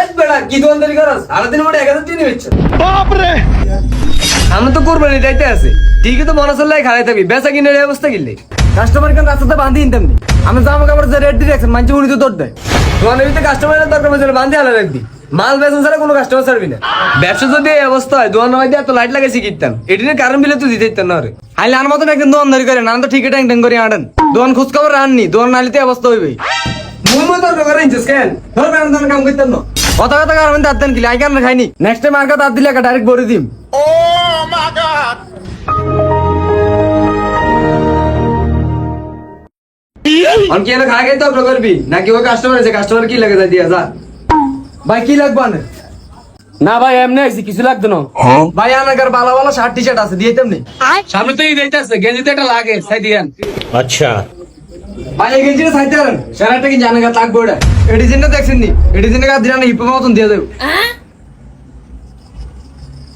এই বেটা কি দোকানদারি করস? সারাদিন মোটে এক হাজার দিয়ে নিচ্ছ আমি তো কোরবানি যাইতে আছে। ঠিকই তো মনে চললে খারাই থাকবি। বেচা কিনে অবস্থা কিনলে? কাস্টমার কেন রাস্তাতে বান্ধি নিতাম নি। আমি জামা কাপড় যে রেট দিয়ে মানছি উনি তো তোর দেয়। দোকানের ভিতরে কাস্টমারের দরকার পড়ছে বান্ধি আলা রাখবি। মাল বেচন ছাড়া কোনো কাস্টমার ছাড়বি না। ব্যবসা যদি এই অবস্থা হয় দোকান এত লাইট লাগাইছি কিনতাম কারণ বিলে তুই দিতে দিতাম না রে আইলে আর মতন একদিন করেন আমি তো ঠিকই ট্যাং ট্যাং করে আনেন। দোকান খোঁজ খবর আননি দোকান নালিতে এই অবস্থা হইবে ঘুমো কথা কারণ তার দেন আই কেন খাইনি। নেক্সট টাইম আর কথা দিলে একটা ডাইরেক্ট বলে দিম। ও কি এনে খায় গেই তো করবি? নাকি ওই কাস্টমার আছে কাস্টমার কি লাগে যাই দিয়া যা। ভাই কি লাগবে না না ভাই এমনি আইছি কিছু লাগতো না। হ্যাঁ? ভাই আনাকার বালা বালা শার্ট টি শার্ট আছে দিয়ে তেমনি সামনে তো ঈদ গেঞ্জিতে এটা লাগে সাই আচ্ছা। ভাই এই গেঞ্জিটা সাইতে পারেন শার্টটা কি জানা গা লাগবে ওটা এই ডিজাইনটা দেখছেন নি এই ডিজাইনটা গা দিলাম হিপ মতন দিয়ে দেব।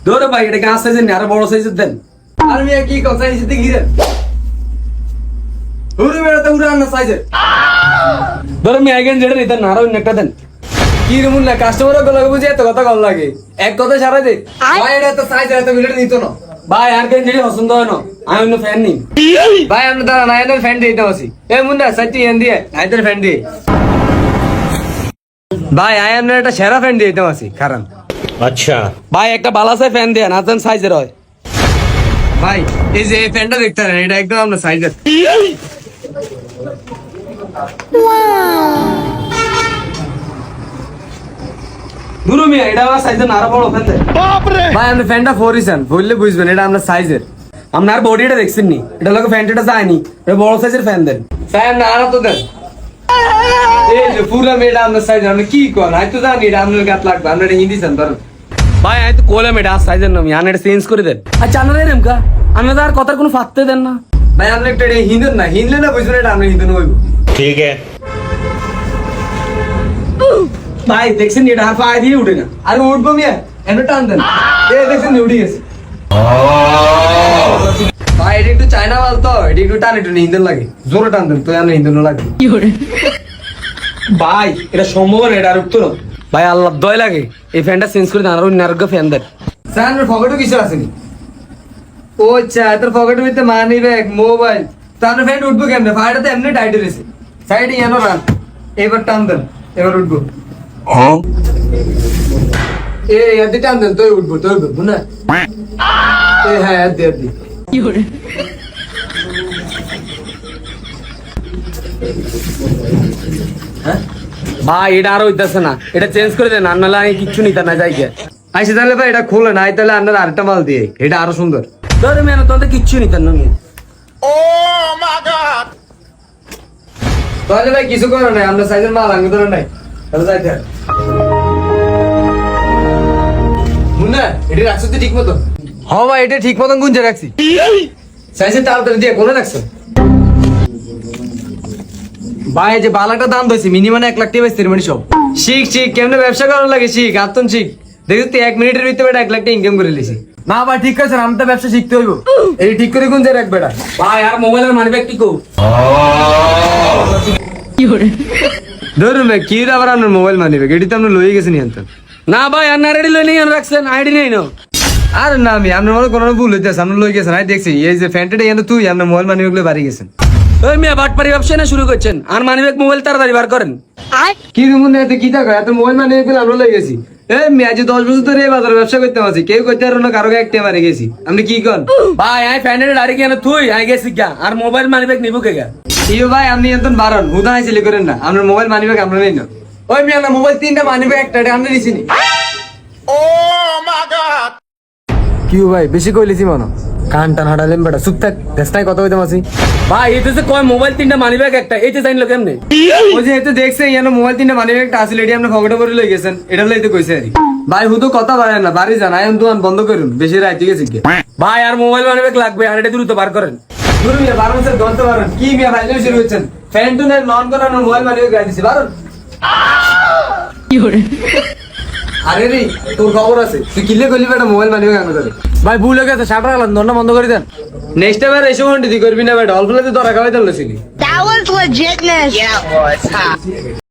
ধরো ভাই এটা গাছ সাইজের আরও বড় সাইজের দেন। আর মিয়া কি কথা এই জিতে গিরে উড়ে বেড়াতে উড়ে আনা সাইজে ধরো আমি আইগেন নিতেন না আরও একটা দেন। কি রে মুন্না কাস্টমারগুলো বুঝে এত কথা কল লাগে। এক কথা সারা দে। ভাই এটা তো সাইজ এত নিত না। ভাই আর কেন যেটি পছন্দ হয় না। আমি অন্য ফ্যান নেই। ভাই আমরা দাদা না এদের ফ্যান দিতে বসি এ মুন্ডা সত্যি এন দিয়ে নাইদের ফ্যান দিয়ে। ভাই আই আমরা একটা সেরা ফ্যান দিয়ে দিতে আসি কারণ আচ্ছা। ভাই একটা বালাসে ফ্যান দিয়ে না তেন সাইজের হয়। ভাই এই যে এই ফ্যানটা দেখতে এটা একদম আমরা সাইজের দুরু মিয়া এটা আমার সাইজের আরও বড় ফ্যান বাপ রে ভাই আমি ফ্যানটা ফোরিছেন বললে বুঝবেন এটা আপনার সাইজের আপনার বডিটা দেখছেন নি এটা লোকের ফ্যান এটা যায়নি এটা বড় সাইজের ফ্যান দেন। ফ্যান না তো দেন। এই যে পুরো মেয়েটা আপনার সাইজ আমি কি করেন? আমি তো জানি এটা আপনার গাত লাগবে আপনার এটা হিন্দি সেন ধরেন ভাই আমি তো কোলাম মেডা সাইজের নাম আমি এটা চেঞ্জ করে দেন। আর আপনারা এরম কা আপনি তো আর কথার কোনো ফাঁকতে দেন না। ভাই আপনি একটা এটা হিন্দুন না হিন্দলে না বুঝবেন এটা আপনি হিন্দুন হইব। ঠিক আছে। ভাই, দেখছেন এটা? হাফ আয় দিয়ে উঠে না। আর উঠবো মিয়া এমনি টান দেন। এই দেখছেন, উঠে গেছে। ভাই, এটা একটু চায়না মাল তো, এটা একটু টান, একটু হিন্দু লাগে। জোরে টান দেন তো আমি হিন্দু লাগে। ভাই, এটা সম্ভব না, এটা আর উঠতো ভাই, আল্লাহ, দয় লাগে। এই ফ্যানটা চেঞ্জ করে দেন, আর অন্য আরোগ্য ফ্যান দেন। স্যার পকেটে কিছু আসেনি ও আচ্ছা তোর পকেটের ভিতরে মানি ব্যাগ মোবাইল তার ফ্যান উঠবো কেমনে? ফায়ারটা তো এমনি টাইট রয়েছে। সাইডে এনো রান এবার টান দেন, এবার উঠবো। এ এদি টান দেন তুই উঠবো তুই উঠবো না? এ হ্যাঁ এদি এদি ভাই এটা আর হইতাছে না। এটা চেঞ্জ করে দেন আর নাহলে আমি কিচ্ছু নিতে না যাই আইসে তাহলে ভাই এটা খোলে না তাহলে আপনার আরেকটা মাল দিয়ে। এটা আরও সুন্দর। ধরে মেয়ে তোমাদের কিচ্ছু নিতেন না মেয়ে। তাহলে ভাই কিছু করে নাই আপনার সাইজের মাল আঙ্গুল ধরে নাই। তাহলে যাইতে হবে। মুন্না এটা রাখছো তো ঠিক মতো হ্যাঁ ভাই এটা ঠিক মতন গুঞ্জে রাখছি। সাইজের তাড়াতাড়ি দিয়ে কোনে রাখছো? ভাই যে বালাটা দাম ধরেছি মিনিমাম এক লাখ টাকা বেচতে মানে সব। শিখ শিখ কেমনে ব্যবসা লাগে শিখ আত্মন শিখ। দেখি তুই এক মিনিটের ভিতরে এক লাখ টাকা ইনকাম করে লিছি। না ভাই ঠিক আছে আমি তো ব্যবসা শিখতে হইব। এই ঠিক করে গুঞ্জে রাখ বেটা। ভাই আর মোবাইলের মানি ব্যাগ কি কো ধরুন ভাই কি আবার আপনার মোবাইল মানিবে এটি তো আপনি লয়ে গেছেন ইয়ান্ত না ভাই আর না রেডি লই নেই রাখছেন আইডি নেই না। আর না আমি আপনার মনে কোনো ভুল হইতেছে আপনি লয়ে গেছেন আমি দেখছি। এই যে তুই আপনার মোবাইল মানিবে গুলো বাড়ি গেছেন। ওই মেয়ে বাটপারি ব্যবসা না শুরু করছেন। আর মানি ব্যাগ মোবাইল তাড়াতাড়ি বার করেন। কি মনে এত কি থাকো এত মোবাইল মানিবে গুলো আমরা লয়ে গেছি। এই আজ দশ বছর ধরে এই বাজারে ব্যবসা করতে আছি কেউ করতে পারো না কারও একটা মারে গেছি। আপনি কি কন ভাই আমি ফ্যানের ডাইরেক্ট কেন তুই আমি গেছি গা। আর মোবাইল মানি ব্যাগ নিবো কে গা? ইও ভাই আপনি বারণ। হুদা হাইছিলে করেন না। আপনার মোবাইল মানিবে আমরা নেই না। ওই মিয়া না মোবাইল তিনটা মানিবে একটা আমরা নিছি নি। কি ভাই বেশি কইলিছি মনো কান টান হাঁটালেন বেটা চুপ থাক দেশটাই কথা কইতাম আছি ভাই এতে যে কয় মোবাইল তিনটা মানি ব্যাগ একটা এইতে জানলো কেমনে? ওই যে এতে দেখছে ইয়ানো মোবাইল তিনটা মানিবে একটা আসলে এটি আপনি পকেটে করে লই গেছেন। এটা লইতে কইছে আরি ভাই হুতো কথা বাড়েন না বাড়ি যান আয়ন দোকান বন্ধ করুন বেশি রাইতে গেছে ভাই আর মোবাইল মানি ব্যাগ লাগবে আর এটা দ্রুত বার করেন। ধরুন মিয়া বারণ স্যার পারেন কি মিয়া ভাই শুরু হচ্ছেন ফ্যান টু নন মোবাইল গাই দিছি বারণ। আরে রে তোর খবর আছে? তুই কিলে করলি বেটা মোবাইল মানিবে গান করে ভাই ভুল হয়ে গেছে শাটার বন্ধ করে দেন। নেক্সট টাইম আর এসে মন্টি করবি না বেটা। অল্প ধরা খাওয়াই দিল That was legitness. Yeah,